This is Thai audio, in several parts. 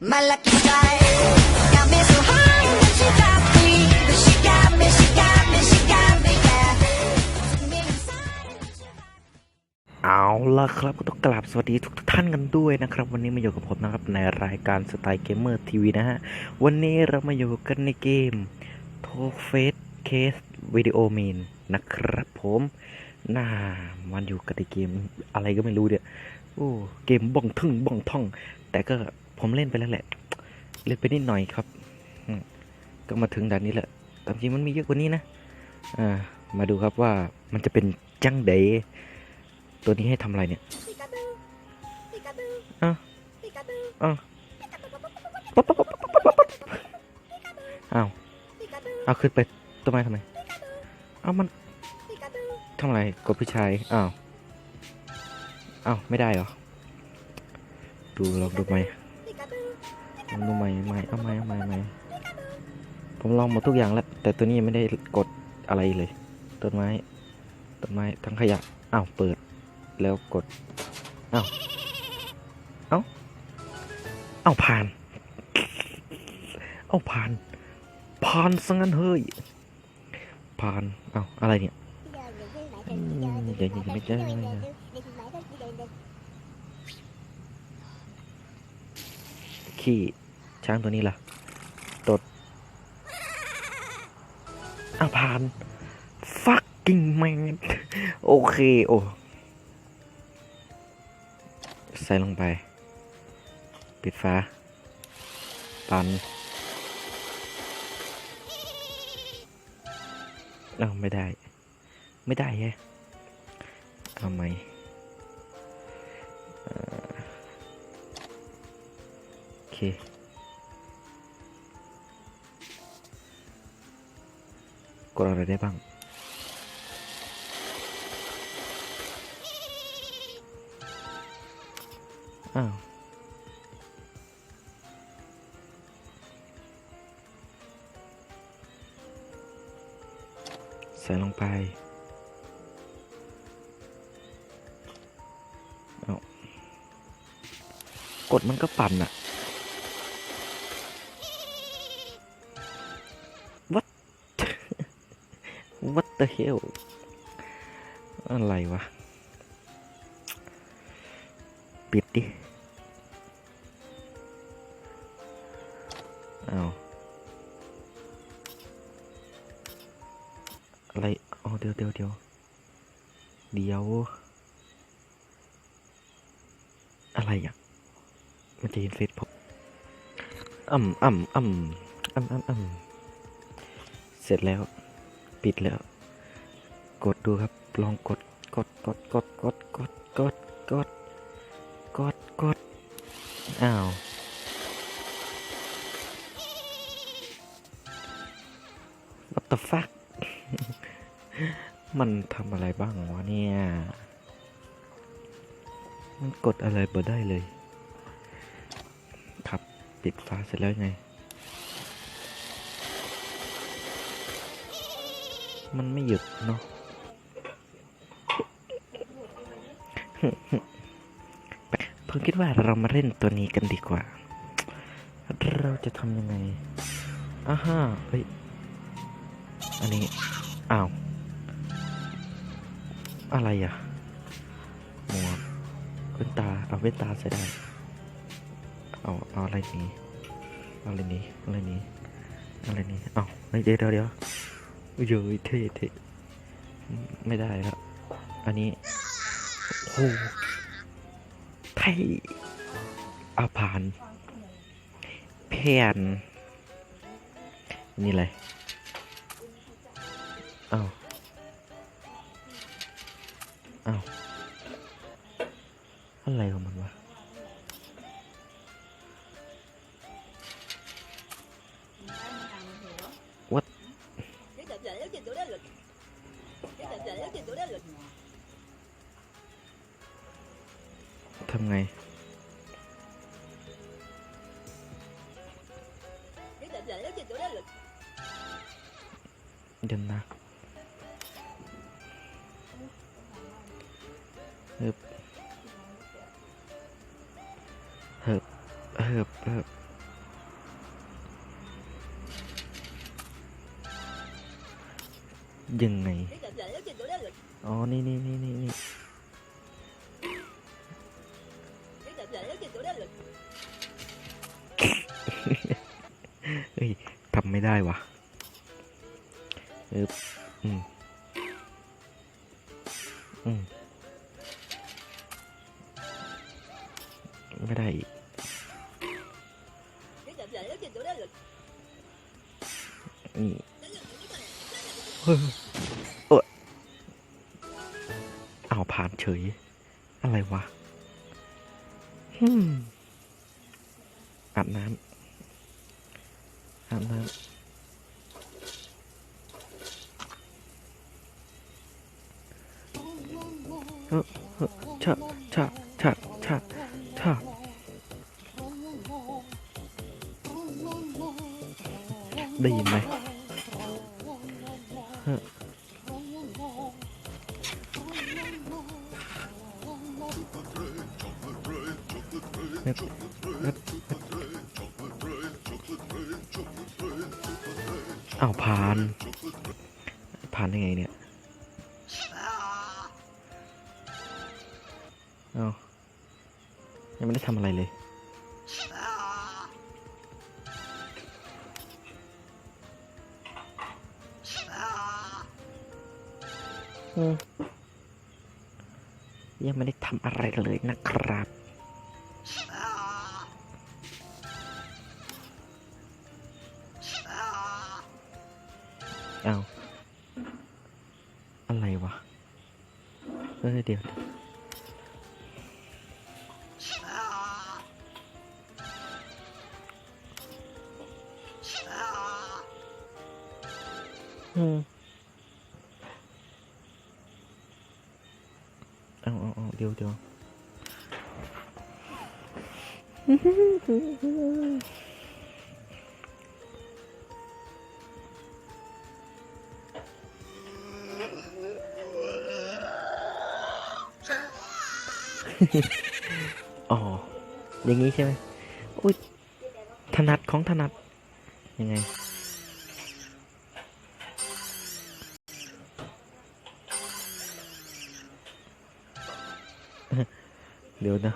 My lucky strike got me so high that she got me, but she got me, she got me, she got me, yeah. Took me inside. เอาล่ะครับก็ต้องกราบสวัสดีทุกท่านกันด้วยนะครับ วันนี้มาอยู่กับผมนะครับในรายการสไตล์เกมเมอร์ทีวีนะฮะ วันนี้เรามาอยู่กันในเกมโทเฟสเคสวิดีโอมีนนะครับผมน่ามันอยู่กันในเกมอะไรก็ไม่รู้เนี่ยโอ้เกมบ้องทึ่งบ้องท่อง แต่ก็ ผมเล่นไปแล้วแหละ เล่นไปนิดหน่อยครับ ก็มาถึงด่านนี้แหละตามจริงมันมีเยอะกว่านี้นะอ่ามาดูครับว่ามันจะเป็นจังเดย์ตัวนี้ให้ทำอะไรเนี่ยอะอะปั๊บปั๊บปั๊บปั๊บปั๊บปั๊บอ้าวเอาขึ้นไปต้นไม้ทำไมเอามันทำอะไรกดผู้ชายอ้าวอ้าวไม่ได้เหรอ ดูลองดูไหม ดูไหมไม่เอาไหม่เอาไหมเอาไหม่ผมลองหมดทุกอย่างแล้ว แต่ตัวนี้ยังไม่ได้กดอะไรเลยต้นไม้ต้นไม้ทั้งขยะอ้าวเปิดแล้วกดอ้าวเอ้าเอ้าผ่านเอ้าผ่าน ผ่านซะงั้นเฮ้ยผ่านเอ้าอะไรเนี่ย Dạ, dạ, dạ, dạ, dạ, dạ. ขี้ช้างตัวนี้ล่ะ ตดอ้าวผ่าน fucking man โอเค โอ้ใส่ลงไป ปิดฟ้า ปันเอาไม่ได้ ไม่ได้แฮะเอาไม กดอะไรได้บ้าง อ้าว ใส่ลงไปเอากดมันก็ปั่นอะ the hell อะไรวะ ปิดดิเอาอะไรอ๋อเดี๋ยวเดี๋ยวเดี๋ยวเดี๋ยว อะไรอะ มันจะเห็นเฟซผมอ่ำอ่ำอ่ำอ่ำอ่ำอ่ำเสร็จแล้ว ปิดแล้ว กดดูครับ ลองกดกดกดกดกดกดกดกดกดกดอ้าว what the fuck มันทำอะไรบ้างวะเนี่ย มันกดอะไรบ่ได้เลย ครับ ปิดฟ้าเสร็จแล้วไง มันไม่หยุดเนาะ ผมคิดว่าเรามาเล่นตัวนี้กันดีกว่า เราจะทำยังไงอ่าฮะเฮ้ย อันนี้ อ้าว อะไรอะ หมวกแว่นตา เอาแว่นตาใส่ได้ เอา เอาอะไรนี้ เอาอะไรนี้ อะไรนี้ อะไรนี้ เอาเฮ้ยเดี๋ยวเดี๋ยวเดี๋ยวเยอะเท่เท่ไม่ได้แล้ว อันนี้ โหไทยอาผ่านแผนนี่อะไรอ้าวอ้าวอะไรของมันวะ เดินยวนะเฮิบเฮิบเฮิบเฮบยังไง อ๋อ นี่นี่นี่นี่ นี่เฮ้ยเออเอาผ่านเฉย อะไรวะฮึมอาบน้ำอาบน้ำ อ้าวผ่าน ผ่านยังไงเนี่ยเอ้ายังไม่ได้ทำอะไรเลย 这一点。嗯。 อย่างนี้ใช่ไหมอุ้ยถนัดของถนัดยังไงเดี๋ยวนะ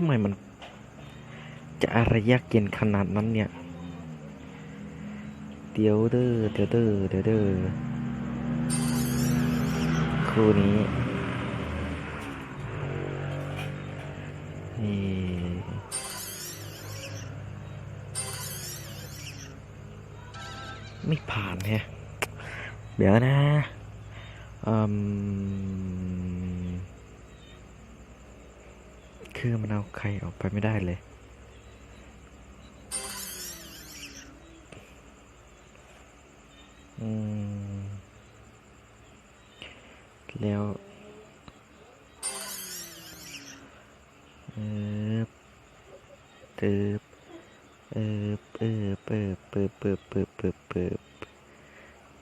ทำไมมัน จะอะไรยากเย็นขนาดนั้นเนี่ย เดี๋ยวเด้อเดี๋ยวเด้อเดี๋ยวเด้อครูนี้นี่ไม่ผ่านแฮะเดี๋ยวนะอืม คือมันเอาใครออกไปไม่ได้เลย อืม แล้วเออเติบเออเออเปิบเปิบเปิบเปิบเปิบเปิบ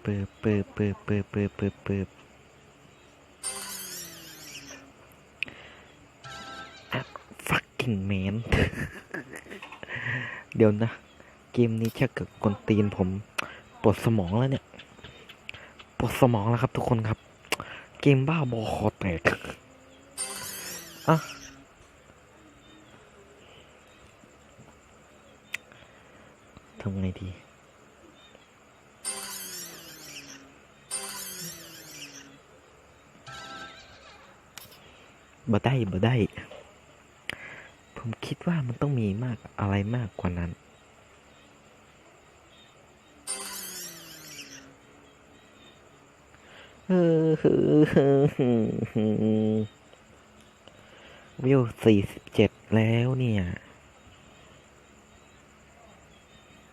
เปิบเปิบเปิบเปิบเปิบเปิบ เปิบ fucking man เดี๋ยวนะ เกมนี้แค่เกิดกวนตีนผมปวดสมองแล้วเนี่ยปวดสมองแล้วครับทุกคนครับ เกมบ้าบอคอแตกอะทำไงดีบ่ได้บ่ได้ ว่ามันต้องมีมากอะไรมากกว่านั้นเออวิวสี่สิบเจ็ดแล้วเนี่ย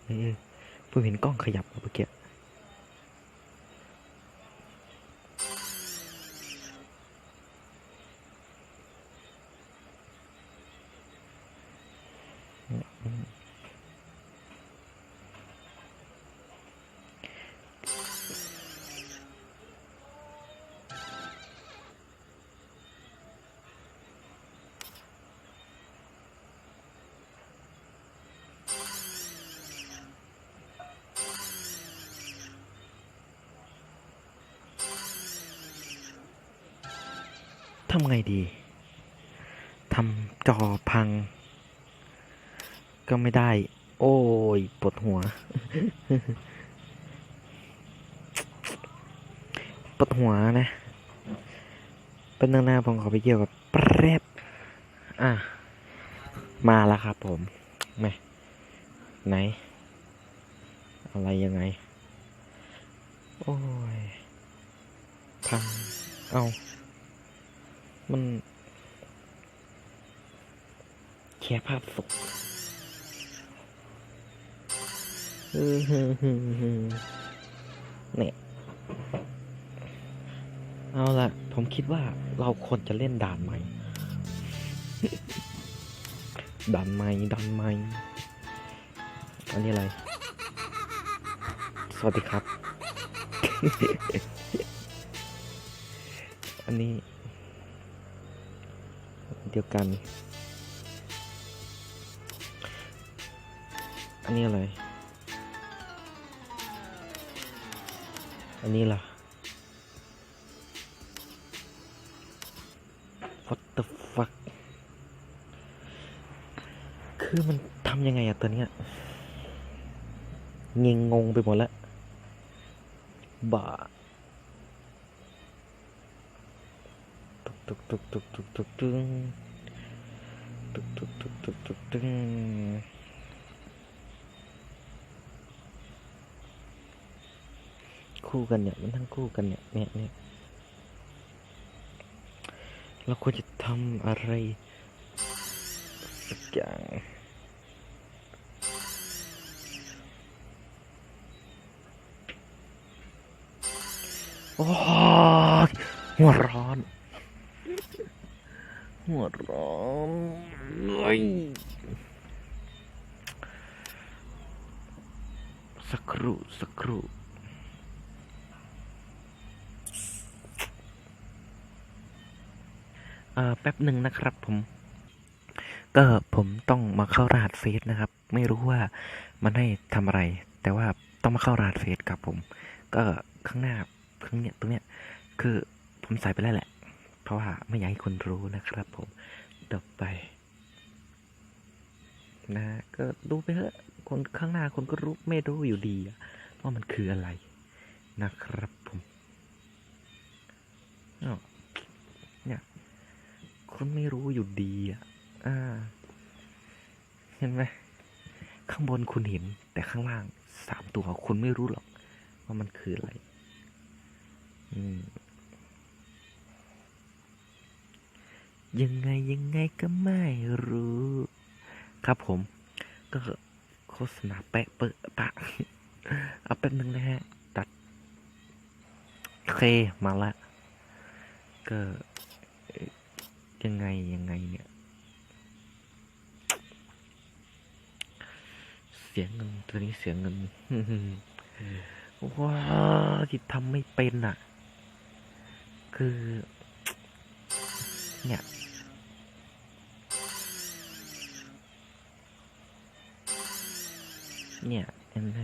เออผมเห็นกล้องขยับเมื่อกี้ ทำไงดีทำจอพัง ก็ไม่ได้ โอ้ยปวดหัวปวดหัวนะเป็นหน้าผมขอไปเกี่ยวกับแป๊บอะ มาแล้วครับผมไหมไหน อะไรยังไง โอ้ยพัง เอา มันแค่ภาพศพเนี่ย เอาละผมคิดว่าเราควรจะเล่นด่านใหม่ ด่านใหม่ด่านใหม่อันนี้อะไร สวัสดีครับ อันนี้ เดียวกัน อันนี้อะไร อันนี้ล่ะ What the fuck คือมันทำยังไงอะตัวเนี้ยงงงงไปหมดแล้วบ้า ตุกตุกตุกตุกตึงตุกตุกตุกตุกตุกตึงคู่กันเนี่ยมันทั้งคู่กันเนี่ยเนี่ยเนี่ยเราควรจะทำอะไรสักอย่างโอ้หัวร้อน หัวร้อนเฮ้ยสักครู่สักครู่เอ่อแป๊บหนึ่งนะครับผม ก็ผมต้องมาเข้ารหัสเฟซนะครับ ไม่รู้ว่ามันให้ทำอะไร แต่ว่าต้องมาเข้ารหัสเฟซครับผม ก็ข้างหน้าข้างเนี้ยตรงเนี้ยคือผมใส่ไปแล้วแหละ เพราะว่าไม่อยากให้คนรู้นะครับผมต่อไป นะ ก็ดูไปเถอะ คนข้างหน้าคนก็รู้ไม่รู้อยู่ดีว่ามันคืออะไรนะครับผมอ้าวเนี่ย คนไม่รู้อยู่ดีอะอ่า เห็นไหมข้างบนคุณเห็น แต่ข้างล่างสามตัวคุณไม่รู้หรอก ว่ามันคืออะไร อืม ยังไงยังไงก็ไม่รู้ ครับผม ก็โฆษณาแปะเปะปะ เอาแป๊บนึงนะฮะ ตัดเคมาละ ก็ยังไงยังไงเนี่ย เสียงเงินตัวนี้เสียงเงินว้าที่ทำไม่เป็นอะ คือ เนี่ย เนี่ยเห็นไหม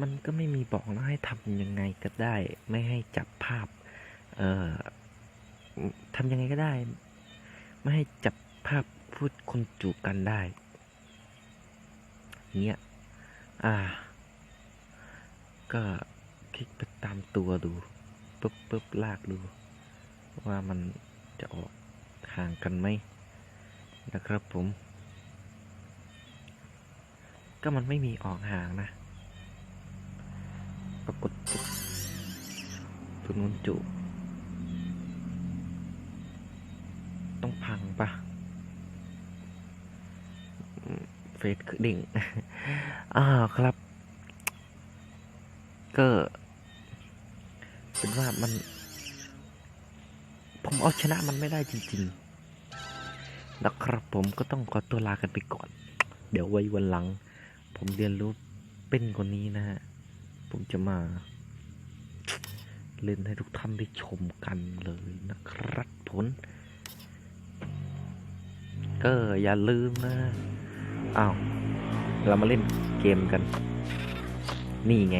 มันก็ไม่มีบอกนะให้ทำยังไงก็ได้ ไม่ให้จับภาพ เอ่อทำยังไงก็ได้ ไม่ให้จับภาพพูดคนจูบกันได้เงี้ยอ่า ก็คลิกไปตามตัวดูปุ๊บปุ๊บลากดู ว่ามันจะออก ห่างกันไหมนะครับผม ก็มันไม่มีออกห่างนะ ปรากฏปุ๊บตัวนู้นจุ ต้องพังปะเฟซคือดิ่งอ่าครับ ก็ เป็นว่ามัน ผมเอาชนะมันไม่ได้จริงๆนะครับผมก็ต้องขอตัวลากันไปก่อน เดี๋ยวไว้วันหลัง ผมเรียนรู้เป็นกว่านี้นะฮะ ผมจะมา เล่นให้ทุกท่านได้ชมกันเลยนะครับผลก็อย่าลืมนะ อ้าว เรามาเล่นเกมกัน นี่ไง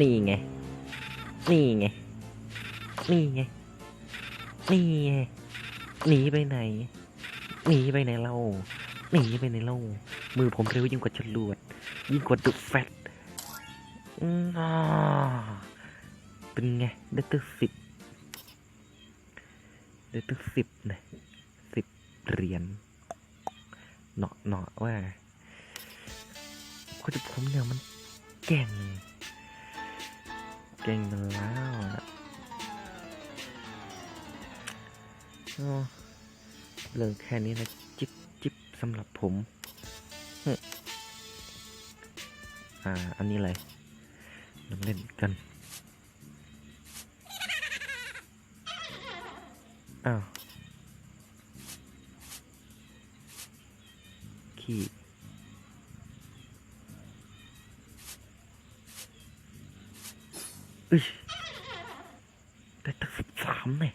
นี่ไง นี่ไง นี่ไง นี่ไงหนีไปไหน หนีไปไหนเรา หนีไปไหนเรา มือผมเร็วยิ่งกว่าจรวด ยิ่งกว่าดุแฟตอืมอ่าเป็นไงได้ตั้งสิบได้ตั้งสิบนะสิบเหรียญเนาะเนาะว่าคนจะผมเนี่ยมันเก่ง เก่งแล้วอะ เรื่องแค่นี้นะจิบจิบสำหรับผมอ่า อันนี้อะไรลองเล่นกัน อ้าว ขี้อุ้ยได้ตั้งสิบสามเนี่ย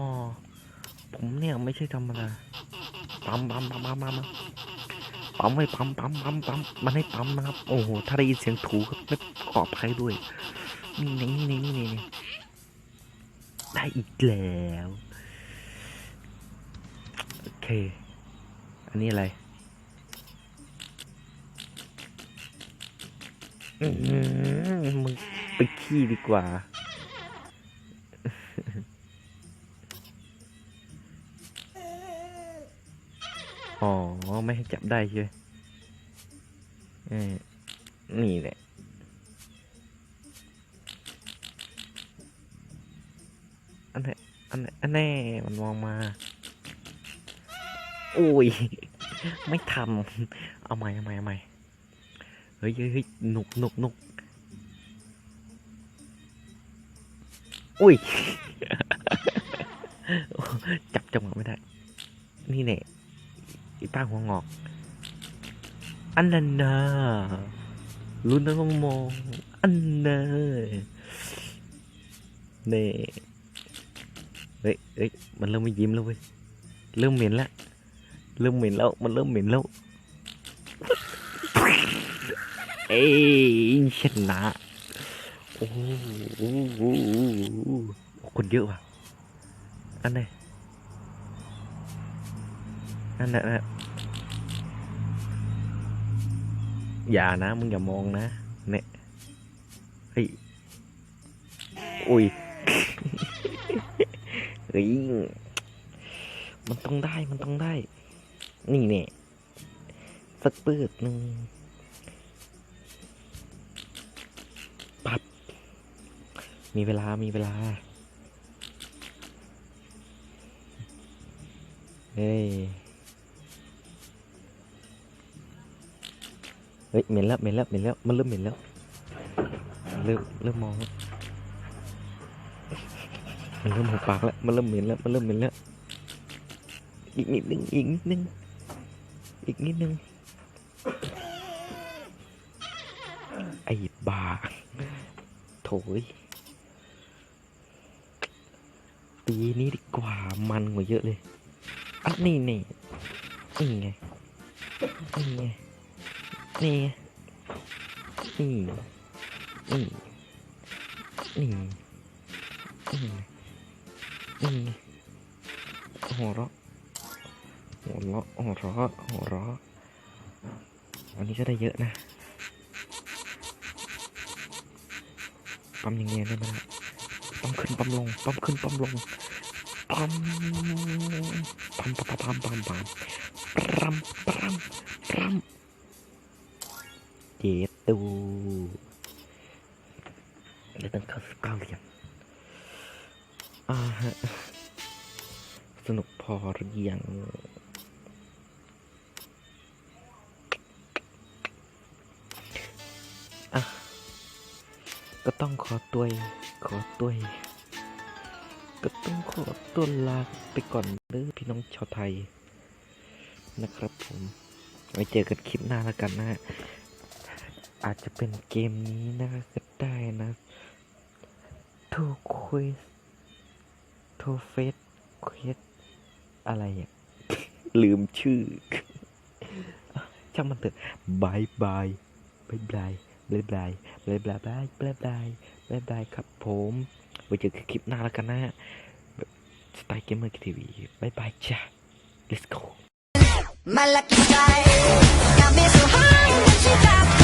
เนี่ยไม่ใช่ธรรมดาปั๊มปั๊มปั๊มปั๊มปั๊มปั๊มไว้ปั๊มปั๊มปั๊มปั๊มมันให้ปั๊มนะครับ โอ้โหถ้าได้ยินเสียงถูก็ไม่ขออภัยด้วยนี่นี่นี่นี่นี่ได้อีกแล้วโอเค อันนี้อะไรอืมมึงไปขี้ดีกว่า อ๋อ ไม่ให้จับได้ใช่ไหมนี่แหละ อันไหนอันไหนอันแน่มันมองมาโอ้ย ไม่ทำ เอาใหม่เอาใหม่เอาใหม่เฮ้ยเฮ้ยเฮ้ยหนุกหนุกหนุกอุ้ย จับจังหวะไม่ได้ นี่เนี่ย อีป้าหัวงอก อันนั้นนะลุ้นนะมองมองอันนั้นเน่เฮ้ยเฮ้ยมันเริ่มไม่ยิ้มแล้วเว้ยเริ่มเหม็นแล้วเริ่มเหม็นแล้วมันเริ่มเหม็นแล้วเอ้ยชนะโอ้โหคนเยอะว่ะอันไหน อันไหนนอย่านะ มึงอย่ามองนะ เนี่ย เฮ้ย อุ้ยเฮ้ยมันต้องได้ มันต้องได้ นี่เนี่ย สักปืดหนึ่งปับ มีเวลา มีเวลา เฮ้ย เฮ้ยเหม็นแล้วเหม็นแล้วเหม็นแล้วมันเริ่มเหม็นแล้วเริ่มเริ่มมองมันเริ่มหัวปากแล้วมันเริ่มเหม็นแล้วมันเริ่มเหม็นแล้วอีกนิดนึงอีกนิดนึงอีกนิดนึงไอ้บ้าโถยปีนี้ดีกว่ามันกว่าเยอะเลยอะนี่นี่นี่ไงนี่ไง นี่นี่นี่นี่นี่นี่หัวเราะหัวเราะหัวเราะหัวเราะอันนี้ก็ได้เยอะนะปั๊มยังไงได้ไหมล่ะปั๊มขึ้นปั๊มลงปั๊มขึ้นปั๊มลงปั๊มปั๊มปั๊มปั๊มปั๊มปั๊มปั๊มปั๊มปั๊ม เจตูเดี๋ยวต้องเข้าสิบเก้าเหรียญอ่าฮะ สนุกพอหรือยังอะก็ต้องขอตัวขอตัวก็ต้องขอตัวลาไปก่อนเด้อพี่น้องชาวไทยนะครับผม ไว้เจอกันคลิปหน้าแล้วกันนะฮะ อาจจะเป็นเกมนี้นะก็ได้นะ โทรคุย โทรเฟซเควสอะไรอะ ลืมชื่อ ช่างมันเถอะบายบายบายบายบายบายบายบายบายบายบายบายบายครับผมไว้เจอกันคลิปหน้าแล้วกันนะสไตล์เกมเมอร์ทีวีบายบายจ้า let's go My lucky strike got me so high that she got